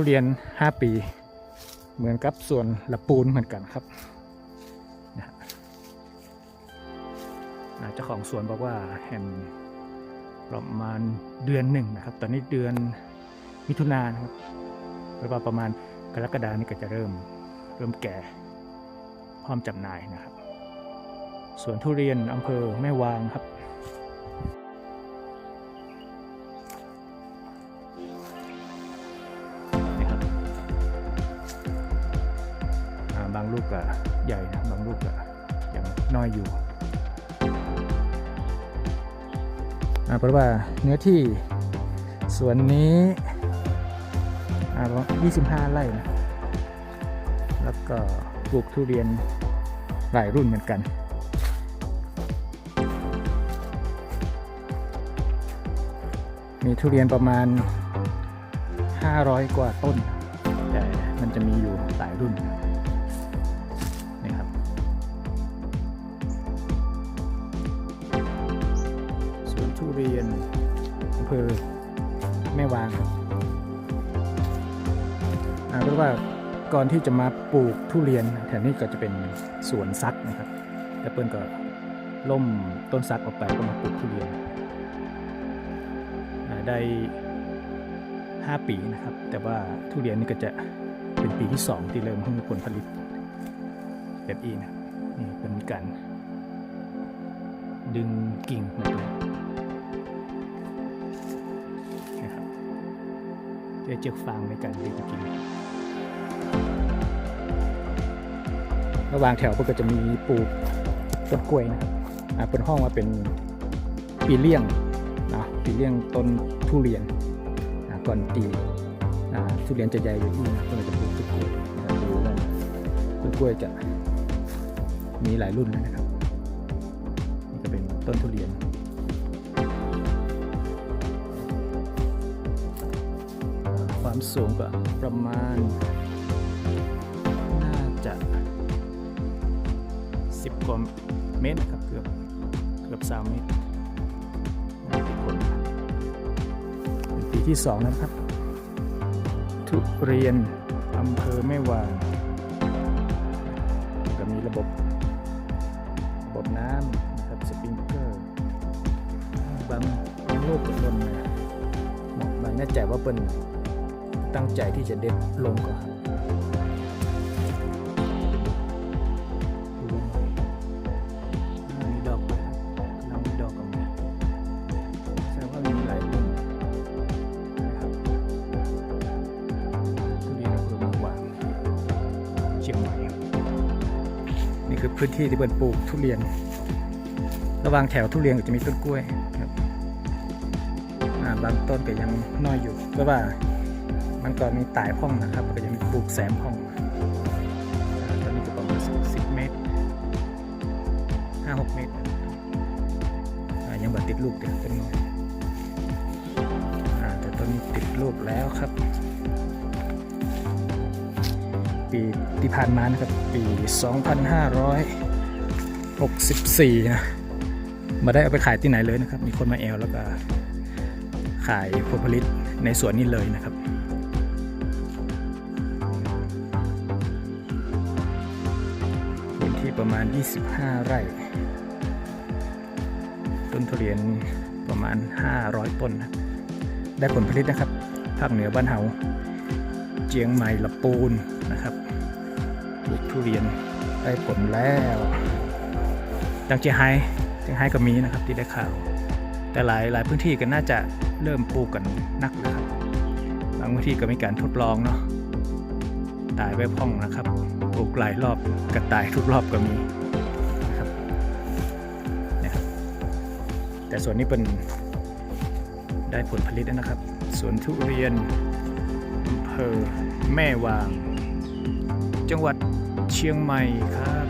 ทุเรียน 5 ปี เหมือนกับสวนละปูนเหมือนกันครับนะฮะอ่าเจ้าของสวนบอกว่าแห่งประมาณเดือนหนึ่งนะครับ ตอนนี้เดือนมิถุนายนครับแปลว่าประมาณกรกฎานี่ก็จะเริ่มเริ่มแก่พร้อมจำหน่ายนะครับสวนทุเรียนอำเภอแม่วางครับ ลูกก็ใหญ่นะบางลูกก็ยังน้อยอยู่เพราะว่าเนื้อที่สวนนี้25 ไร่นะ แล้วก็ปลูกทุเรียนหลายรุ่นเหมือนกันมีทุเรียนประมาณ 500 กว่าต้น แต่มันจะมีอยู่หลายรุ่น ทุเรียนอำเภอแม่วางครับอ่าเพราะว่าก่อนที่จะมาปลูกทุเรียนแถวนี้ก็จะเป็นสวนซักนะครับแต่เปิ้ลก็ล่มต้นซักออกไปก็มาปลูกทุเรียนได้ 5 ปีนะครับ แต่ว่าทุเรียนนี่ก็จะเป็นปีที่ 2 ที่เริ่มให้ผลผลิตแบบอีนะนี่เป็นการดึงกิ่งมาตรงนะครับ จะเจือกฟางในการดึงกิ่งระหว่างแถวก็จะมีปลูกต้นกล้วยนะครับเป็นห้องมาเป็นปีเลี่ยงนะปีเลี่ยงต้นทุเรียนอ่าก่อนตีอ่าทุเรียนจะใหญ่อยู่ที่นะก็เลยจะปลูกต้นกล้วยนะรับดูว่าต้นกล้วยจะมีหลายรุ่นนะครับ นี่ก็เป็นต้นทุเรียน ความสูงก็ประมาณ น่าจะ 10กว่าเมตรนะครับเกือบเกือบ 3 เมตรนี่ทุกคนเป็นปีที่ 2 นะครับ ทุเรียนอำเภอแม่วางก็มีระบบระบบน้ำนะครับสปริงเกอร์บางบางลูกก็ลนะบางแน่ใจว่าเป็น ตั้งใจที่จะเด็ดลงก่อนมีดอกไหมกำลังมีดอกออกมาแสดงว่ามีหลายรุ่นนะครับทุเรียนอ่อนเปล่งวาวเจียมไปนี่คือพื้นที่ที่เปิดปลูกทุเรียน ระหว่างแถวทุเรียนก็จะมีต้นกล้วยครับบางต้นก็ยังน้อยอยู่เพราะว่า มันก็มีตายห้องนะครับ ก็ยังมีปลูกแซมห้องตอนนี้ก็ประมาณสิบเมตรห้าหกเมตรยังบ่ติดลูกเด็กต้นน้อยอ่าแต่ต้นนี้ติดลูกแล้วครับ ปีที่ผ่านมานะครับ ปี 2564 นะมาได้เอาไปขายที่ไหนเลยนะครับ มีคนมาแอลแล้วก็ขายผลผลิตในสวนนี้เลยนะครับ ประมาณ 25 ไร่ ต้นทุเรียนประมาณ 500 ต้น ได้ผลผลิตนะครับ ภาคเหนือบ้านเฮาเจียงใหม่ละปูนนะครับปลูกทุเรียนได้ผลแล้วจังเจียงไฮ้เจียงไฮ้ก็มีนะครับที่ได้ข่าว แต่หลายหลายพื้นที่ก็น่าจะเริ่มปลูกกันนักนะครับ บางพื้นที่ก็มีการทดลองเนาะ ตายไว้พ่องนะครับปลูกหลายรอบกระต่ายทุกรอบก็มีนะครับเนี่ยครับ แต่ส่วนนี้เป็นได้ผลผลิตแล้วนะครับสวนทุเรียนอำเภอแม่วาง จังหวัดเชียงใหม่ครับ